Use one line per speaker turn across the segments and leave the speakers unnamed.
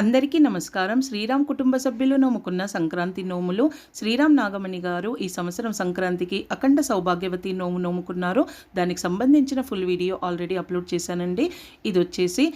అందరికీ నమస్కారం. శ్రీరామ్ కుటుంబ సభ్యులు నోముకున్న సంక్రాంతి నోములు. శ్రీరామ్ నాగమణి గారు ఈ సంవత్సరం సంక్రాంతికి అఖండ సౌభాగ్యవతి నోము నోముకున్నారు. దానికి సంబంధించిన ఫుల్ వీడియో ఆల్రెడీ అప్లోడ్ చేశానండి. ఇది వచ్చేసి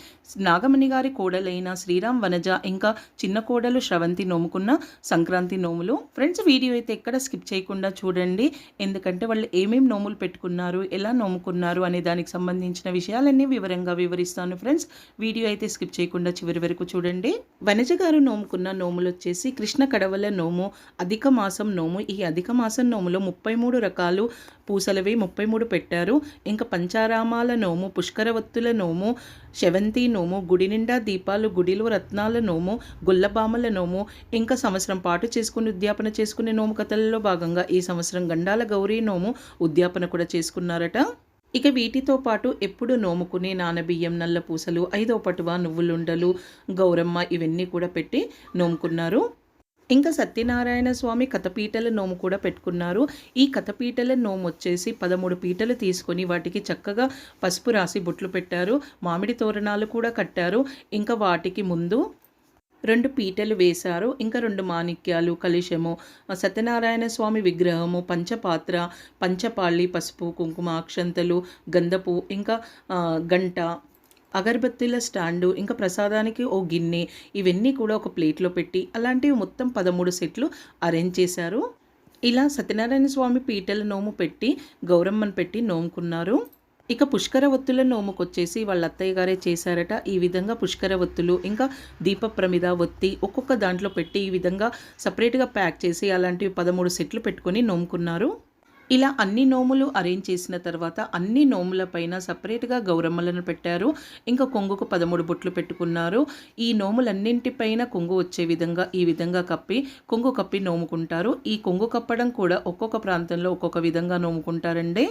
నాగమణి గారి కోడలైన శ్రీరామ్ వనజ ఇంకా చిన్న కోడలు శ్రవంతి నోముకున్న సంక్రాంతి నోములు. ఫ్రెండ్స్ వీడియో అయితే ఎక్కడ స్కిప్ చేయకుండా చూడండి. ఎందుకంటే వాళ్ళు ఏమేమి నోములు పెట్టుకున్నారు ఎలా నోముకున్నారు అనే దానికి సంబంధించిన విషయాలన్నీ వివరంగా వివరిస్తాను. ఫ్రెండ్స్ వీడియో అయితే స్కిప్ చేయకుండా చివరి వరకు చూడండి. అంటే వనజ గారు నోముకున్న నోములు వచ్చేసి కృష్ణ కడవల నోము అధిక మాసం నోము ఈ అధిక మాసం నోములో ముప్పై మూడు రకాలు పూసలవి ముప్పై మూడు పెట్టారు. ఇంకా పంచారామాల నోము పుష్కరవత్తుల నోము శవంతి నోము గుడి నిండా దీపాలు గుడిలో రత్నాల నోము గుల్లబామల నోము ఇంకా సంవత్సరం పాటు చేసుకుని ఉద్యాపన చేసుకునే నోము కథలలో భాగంగా ఈ సంవత్సరం గండాల గౌరీ నోము ఉద్యాపన కూడా చేసుకున్నారట. ఇక వీటితో పాటు ఎప్పుడు నోముకునే నానబియ్యం నల్ల పూసలు ఐదో పటువ నువ్వులుండలు గౌరమ్మ ఇవన్నీ కూడా పెట్టి నోముకున్నారు. ఇంకా సత్యనారాయణ స్వామి కథపీటల నోము కూడా పెట్టుకున్నారు. ఈ కథపీటల నోము వచ్చేసి పదమూడు పీటలు తీసుకొని వాటికి చక్కగా పసుపు రాసి బొట్లు పెట్టారు. మామిడి తోరణాలు కూడా కట్టారు. ఇంకా వాటికి ముందు రెండు పీటలు వేశారు. ఇంకా రెండు మాణిక్యాలు కలిశము సత్యనారాయణ స్వామి విగ్రహము పంచపాత్ర పంచపాళ్ళి పసుపు కుంకుమ అక్షంతలు గంధపు ఇంకా గంట అగరబత్తిల స్టాండు ఇంకా ప్రసాదానికి ఓ గిన్నె ఇవన్నీ కూడా ఒక ప్లేట్లో పెట్టి అలాంటివి మొత్తం పదమూడు సెట్లు అరేంజ్ చేశారు. ఇలా సత్యనారాయణ స్వామి పీటల నోము పెట్టి గౌరమ్మను పెట్టి నోముకున్నారు. ఇక పుష్కర ఒత్తుల నోముకొచ్చేసి వాళ్ళ అత్తయ్య గారే చేశారట. ఈ విధంగా పుష్కర ఒత్తులు ఇంకా దీప ప్రమిద ఒత్తి ఒక్కొక్క దాంట్లో పెట్టి ఈ విధంగా సపరేట్గా ప్యాక్ చేసి అలాంటివి పదమూడు సెట్లు పెట్టుకొని నోముకున్నారు. ఇలా అన్ని నోములు అరేంజ్ చేసిన తర్వాత అన్ని నోముల పైన సపరేట్గా గౌరమ్మలను పెట్టారు. ఇంకా కొంగుకు పదమూడు బొట్లు పెట్టుకున్నారు. ఈ నోములన్నింటిపైన కొంగు వచ్చే విధంగా ఈ విధంగా కప్పి కొంగు కప్పి నోముకుంటారు. ఈ కొంగు కప్పడం కూడా ఒక్కొక్క ప్రాంతంలో ఒక్కొక్క విధంగా నోముకుంటారండి.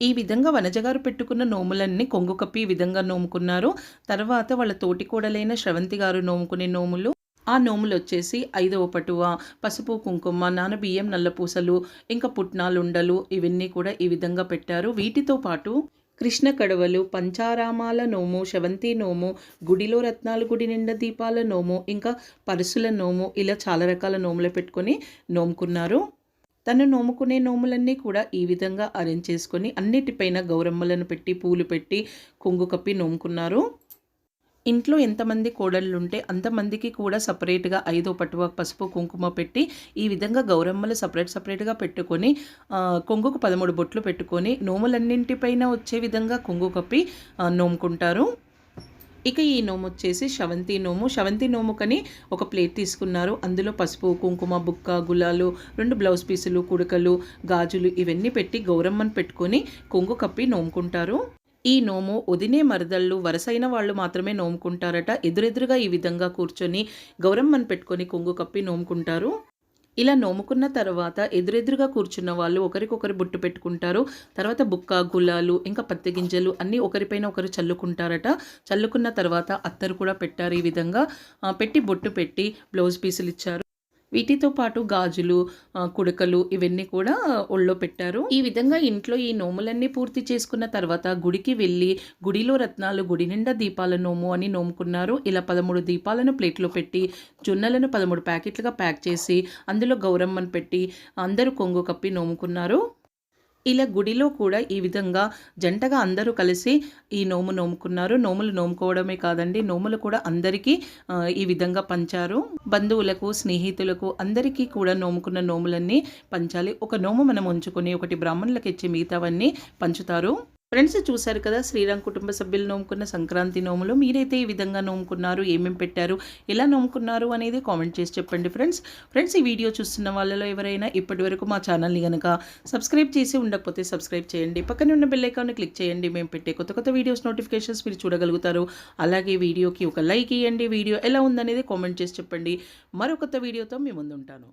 ఈ విధంగా వనజగారు పెట్టుకున్న నోములన్నీ కొంగు కప్పి ఈ విధంగా నోముకున్నారు. తర్వాత వాళ్ళ తోటి కూడలైన శ్రవంతి గారు నోముకునే నోములు. ఆ నోములు వచ్చేసి ఐదవ పటువ పసుపు కుంకుమ నానబియ్యం నల్లపూసలు ఇంకా పుట్నాలుండలు ఇవన్నీ కూడా ఈ విధంగా పెట్టారు. వీటితో పాటు కృష్ణ కడవలు పంచారామాల నోము శవంతి నోము గుడిలో రత్నాలు గుడి నిండా దీపాల నోము ఇంకా పరుసుల నోము ఇలా చాలా రకాల నోములు పెట్టుకొని నోముకున్నారు. తను నోముకునే నోములన్నీ కూడా ఈ విధంగా అరేంజ్ చేసుకొని అన్నిటిపైన గౌరమ్మలను పెట్టి పూలు పెట్టి కొంగు కప్పి నోముకున్నారు. ఇంట్లో ఎంతమంది కోడళ్ళు ఉంటే అంతమందికి కూడా సపరేట్గా ఐదో పట్టువ పసుపు కుంకుమ పెట్టి ఈ విధంగా గౌరమ్మలు సపరేట్ సపరేట్గా పెట్టుకొని కొంగుకు పదమూడు బొట్లు పెట్టుకొని నోములన్నింటిపైన వచ్చే విధంగా కొంగు కప్పి నోముకుంటారు. ఇక ఈ నోము వచ్చేసి శవంతి నోము. శవంతి నోముకని ఒక ప్లేట్ తీసుకున్నారు. అందులో పసుపు కుంకుమ బుక్క గులాలు రెండు బ్లౌజ్ పీసులు కుడకలు గాజులు ఇవన్నీ పెట్టి గౌరమ్మను పెట్టుకొని కొంగు కప్పి నోముకుంటారు. ఈ నోము వదినే మరదళ్ళు వరసైన వాళ్ళు మాత్రమే నోముకుంటారట. ఎదురెదురుగా ఈ విధంగా కూర్చొని గౌరమ్మను పెట్టుకొని కొంగు కప్పి నోముకుంటారు. ఇలా నోముకున్న తర్వాత ఎదురెదురుగా కూర్చున్న వాళ్ళు ఒకరికొకరు బుట్టు పెట్టుకుంటారు. తర్వాత బుక్క గులాలు ఇంకా పత్తి గింజలు అన్నీ ఒకరిపైన ఒకరు చల్లుకుంటారట. చల్లుకున్న తర్వాత అత్తరు కూడా పెట్టారు ఈ విధంగా. పెట్టి బొట్టు పెట్టి బ్లౌజ్ పీసులు ఇచ్చారు. వీటితో పాటు గాజులు కుడకలు ఇవన్నీ కూడా ఒళ్ళో పెట్టారు. ఈ విధంగా ఇంట్లో ఈ నోములన్నీ పూర్తి చేసుకున్న తర్వాత గుడికి వెళ్ళి గుడిలో రత్నాలు గుడి నిండా దీపాల నోము అని నోముకున్నారు. ఇలా పదమూడు దీపాలను ప్లేట్లో పెట్టి జొన్నలను పదమూడు ప్యాకెట్లుగా ప్యాక్ చేసి అందులో గౌరమ్మను పెట్టి అందరూ కొంగు కప్పి నోముకున్నారు. ఇలా గుడిలో కూడా ఈ విధంగా జంటగా అందరూ కలిసి ఈ నోము నోముకున్నారు. నోములు నోముకోవడమే కాదండి నోములు కూడా అందరికీ ఈ విధంగా పంచారు. బంధువులకు స్నేహితులకు అందరికీ కూడా నోముకున్న నోములన్నీ పంచాలి. ఒక నోము మనం ఉంచుకొని ఒకటి బ్రాహ్మణులకు ఇచ్చి మిగతావన్నీ పంచుతారు. ఫ్రెండ్స్ చూశారు కదా శ్రీరామ్ కుటుంబ సభ్యులు నోముకున్న సంక్రాంతి నోములు మీరైతే ఈ విధంగా నోముకున్నారు ఏమేమి పెట్టారు ఎలా నోముకున్నారు అనేది కామెంట్ చేసి చెప్పండి ఫ్రెండ్స్. ఫ్రెండ్స్ ఈ వీడియో చూస్తున్న వాళ్ళలో ఎవరైనా ఇప్పటివరకు మా ఛానల్ని కనుక సబ్స్క్రైబ్ చేసి ఉండకపోతే సబ్స్క్రైబ్ చేయండి. పక్కన ఉన్న బెల్లైకాన్ని క్లిక్ చేయండి. మేము పెట్టే కొత్త కొత్త వీడియోస్ నోటిఫికేషన్స్ మీరు చూడగలుగుతారు. అలాగే వీడియోకి ఒక లైక్ ఇవ్వండి వీడియో ఎలా ఉందనేది కామెంట్ చేసి చెప్పండి. మరో కొత్త వీడియోతో మీ ముందుంటాను.